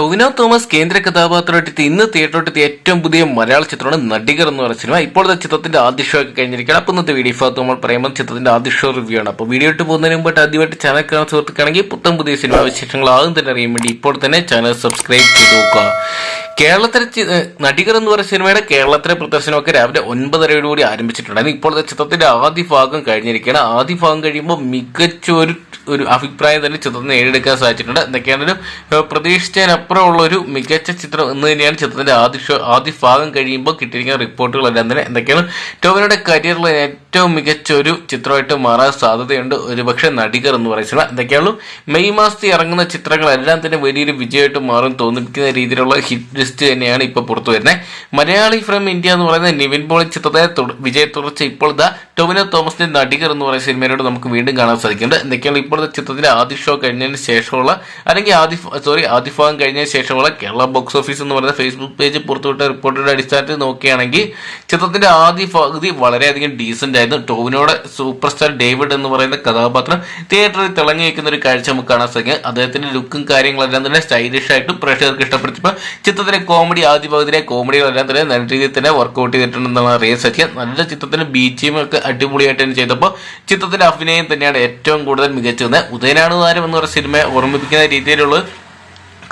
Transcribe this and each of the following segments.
ടൊവിനോ തോമസ് കേന്ദ്ര കഥാപാത്രമായിട്ട് ഇന്ന് തിയേറ്ററിലെത്തിയ ഏറ്റവും പുതിയ മലയാള ചിത്രമാണ് നടികർ എന്ന് പറയുന്ന സിനിമ. ഇപ്പോഴത്തെ ചിത്രത്തിന്റെ ആദ്യ ഷോ ഒക്കെ കഴിഞ്ഞിരിക്കുകയാണ്. അപ്പോൾ ഇന്നത്തെ വീഡിയോ ഭാഗത്ത് നമ്മൾ പറയുമ്പോൾ ചിത്രത്തിന്റെ ആദ്യ ഷോ റിവ്യൂ ആണ്. അപ്പോൾ വീഡിയോ ഇട്ട് പോകുന്നതിന് മുമ്പായിട്ട് ആദ്യമായിട്ട് ചാനൽ കാണാൻ സുഹൃത്തുക്കാണെങ്കിൽ പുത്തം പുതിയ സിനിമ വിശേഷങ്ങൾ ആദ്യം തന്നെ അറിയാൻ വേണ്ടി ഇപ്പോൾ തന്നെ ചാനൽ സബ്സ്ക്രൈബ് ചെയ്ത് നോക്കുക. കേരളത്തിലെ നടികർ എന്ന് പറയുന്ന സിനിമയുടെ കേരളത്തിലെ പ്രദർശനമൊക്കെ രാവിലെ ഒൻപതരയോടുകൂടി ആരംഭിച്ചിട്ടുണ്ടായിരുന്നു ഇപ്പോഴത്തെ ചിത്രത്തിന്റെ ആദ്യ ഭാഗം കഴിഞ്ഞിരിക്കുകയാണ്. ആദ്യ ഭാഗം കഴിയുമ്പോൾ മികച്ച ഒരു ഒരു അഭിപ്രായം തന്നെ ചിത്രത്തിന് നേടിയെടുക്കാൻ സാധിച്ചിട്ടുണ്ട്. എന്തൊക്കെയാണെങ്കിലും പ്രതീക്ഷിച്ചതിനപ്പുറമുള്ള ഒരു മികച്ച ചിത്രം എന്ന് തന്നെയാണ് ചിത്രത്തിന്റെ ആദ്യ ആദ്യ ഭാഗം കഴിയുമ്പോൾ കിട്ടിയിരിക്കുന്ന റിപ്പോർട്ടുകളെല്ലാം തന്നെ. എന്തൊക്കെയാണ് ടോവിനോയുടെ കരിയറിലെ ഏറ്റവും മികച്ച ഒരു ചിത്രമായിട്ട് മാറാൻ സാധ്യതയുണ്ട്. ഒരുപക്ഷെ നടികർ എന്ന് പറയുന്നത് എന്തൊക്കെയാണ് മെയ് മാസത്തിൽ ഇറങ്ങുന്ന ചിത്രങ്ങളെല്ലാം തന്നെ വലിയൊരു വിജയമായിട്ട് മാറും തോന്നിപ്പിക്കുന്ന രീതിയിലുള്ള ഹിറ്റ് ലിസ്റ്റ് തന്നെയാണ് ഇപ്പോൾ പുറത്തു വരുന്നത്. മലയാളി ഫ്രം ഇന്ത്യ എന്ന് പറയുന്ന നിവിൻ പോളി ചിത്രത്തെ വിജയത്തുടർച്ച വിജയ തുടർച്ച ഇപ്പോൾ ദാ ടൊവിനോ തോമസിന്റെ നടികർ എന്ന് പറയുന്ന സിനിമയിലൂടെ നമുക്ക് വീണ്ടും കാണാൻ സാധിക്കുന്നുണ്ട്. എന്തൊക്കെയാണ് ഇപ്പോഴത്തെ ചിത്രത്തിന്റെ ആദ്യ ഷോ കഴിഞ്ഞതിന് ശേഷമുള്ള അല്ലെങ്കിൽ ആദ്യ സോറി ആദ്യ ഭാഗം കഴിഞ്ഞതിന് ശേഷമുള്ള കേരള ബോക്സ് ഓഫീസ് എന്ന് പറയുന്ന ഫേസ്ബുക്ക് പേജ് പുറത്തുവിട്ട റിപ്പോർട്ടിന്റെ അടിസ്ഥാനത്തിൽ നോക്കുകയാണെങ്കിൽ ചിത്രത്തിന്റെ ആദ്യ പകുതി വളരെയധികം ഡീസന്റ് ആയിരുന്നു. ടോവിനോടെ സൂപ്പർ സ്റ്റാർ ഡേവിഡ് എന്ന് പറയുന്ന കഥാപാത്രം തിയേറ്ററിൽ തിളങ്ങി നിൽക്കുന്ന ഒരു കാഴ്ച നമുക്ക് കാണാൻ സാധിക്കും. അദ്ദേഹത്തിന്റെ ലുക്കും കാര്യങ്ങളെല്ലാം തന്നെ സ്റ്റൈലിഷ് ആയിട്ടും പ്രേക്ഷകർക്ക് ഇഷ്ടപ്പെടുത്തിയപ്പോൾ ചിത്രത്തിലെ കോമഡി ആദ്യ പകുതിയിലെ കോമഡികളെല്ലാം തന്നെ നല്ല രീതിയിൽ തന്നെ വർക്കൗട്ട് ചെയ്തിട്ടുണ്ടെന്നാണ് അറിയാൻ സാധിക്കുക. നല്ല ചിത്രത്തിന് ബീച്ചിയും ഒക്കെ അടിപൊളിയായിട്ട് തന്നെ ചെയ്തപ്പോൾ ചിത്രത്തിന്റെ അഭിനയം തന്നെയാണ് ഏറ്റവും കൂടുതൽ മികച്ചത്. ഉദയനാണ് താരം എന്ന് പറയുന്ന സിനിമയെ ഓർമ്മിപ്പിക്കുന്ന രീതിയിലുള്ള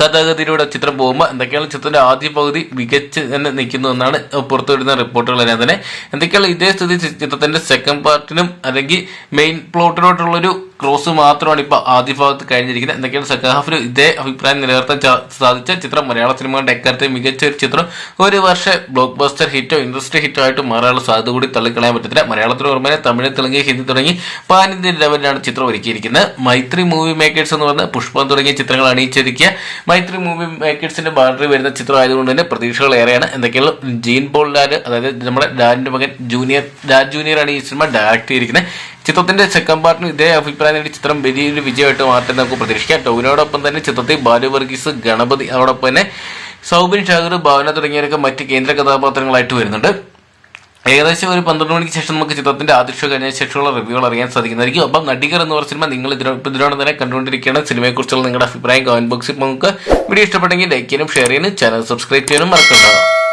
കഥാഗതിയിലൂടെ ചിത്രം പോകുമ്പോൾ എന്തൊക്കെയാണ് ചിത്രത്തിന്റെ ആദ്യ പകുതി മികച്ച് തന്നെ നിൽക്കുന്നു എന്നാണ് പുറത്തുവിടുന്ന റിപ്പോർട്ടുകൾ തന്നെ. എന്തൊക്കെയാണ് ഇതേ സ്ഥിതി ചിത്രത്തിന്റെ സെക്കൻഡ് പാർട്ടിനും അല്ലെങ്കിൽ മെയിൻ പ്ലോട്ടിലോട്ടുള്ളൊരു ക്രോസ് മാത്രമാണ് ഇപ്പോൾ ആദ്യ ഭാഗത്ത് കഴിഞ്ഞിരിക്കുന്നത്. എന്തൊക്കെയാണ് സഖാഫിന് ഇതേ അഭിപ്രായം നിലനിർത്താൻ സാധിച്ച ചിത്രം? മലയാള സിനിമകളുടെ എക്കാലത്തെ മികച്ച ഒരു ചിത്രം. ഒരു വർഷം ബ്ലോക്ക് ബസ്റ്റർ ഹിറ്റോ ഇൻഡസ്ട്രി ഹിറ്റോ ആയിട്ട് മാറാനുള്ള സാധ്യത കൂടി തള്ളിക്കളയാൻ പറ്റത്തില്ല. മലയാളത്തിന് പുറമെ തമിഴ് തെലുങ്ക് ഹിന്ദി തുടങ്ങി പാൻ ഇന്ത്യൻ ലെവലിലാണ് ചിത്രം ഒരുക്കിയിരിക്കുന്നത്. മൈത്രി മൂവി മേക്കേഴ്സ് എന്ന് പറഞ്ഞ പുഷ്പം തുടങ്ങിയ ചിത്രങ്ങൾ അണിയിച്ചൊരുക്കിയ മൈത്രി മൂവി മേക്കേഴ്സിന്റെ ബാറ്ററി വരുന്ന ചിത്രം ആയതുകൊണ്ട് തന്നെ പ്രതീക്ഷകൾ ഏറെയാണ്. എന്തൊക്കെയാണ്? ജീൻ പോൾ ലാൽ അതായത് നമ്മുടെ ഡാനിന്റെ മകൻ ജൂനിയർ ഡാൻ ജൂനിയർ ആണ് ഈ സിനിമ ഡയറക്ട് ചെയ്തിരിക്കുന്നത്. ചിത്രത്തിന്റെ സെക്കൻഡ് പാർട്ടിന് ഇതേ അഭിപ്രായം നേടി ചിത്രം വലിയൊരു വിജയമായിട്ട് മാറ്റം നമുക്ക് പ്രതീക്ഷിക്കാം. ടോവിനോടൊപ്പം തന്നെ ചിത്രത്തിൽ ബാലു വർഗീസ് ഗണപതി അതോടൊപ്പം തന്നെ സൗബിൻ ഷാഗർ ഭാവന തുടങ്ങിയവരൊക്കെ മറ്റ് കേന്ദ്ര കഥാപാത്രങ്ങളായിട്ട് വരുന്നുണ്ട്. ഏകദേശം ഒരു പന്ത്രണ്ട് മണിക്ക് ശേഷം നമുക്ക് ചിത്രത്തിന്റെ ആദ്യ ഷോ കഴിഞ്ഞ ശേഷമുള്ള റിവ്യൂകൾ അറിയാൻ സാധിക്കുന്നതായിരിക്കും. അപ്പം നടികർ എന്ന് പറഞ്ഞ സിനിമ നിങ്ങൾ ഇതിനോട് തന്നെ കണ്ടുകൊണ്ടിരിക്കുകയാണ്. സിനിമയെക്കുറിച്ചുള്ള നിങ്ങളുടെ അഭിപ്രായം കമന്റ് ബോക്സിൽ നമുക്ക് വീഡിയോ ഇഷ്ടപ്പെട്ടെങ്കിൽ ലൈക്ക് ചെയ്യാനും ഷെയർ ചെയ്യാനും ചാനൽ സബ്സ്ക്രൈബ് ചെയ്യാനും മറക്കണ്ടാവും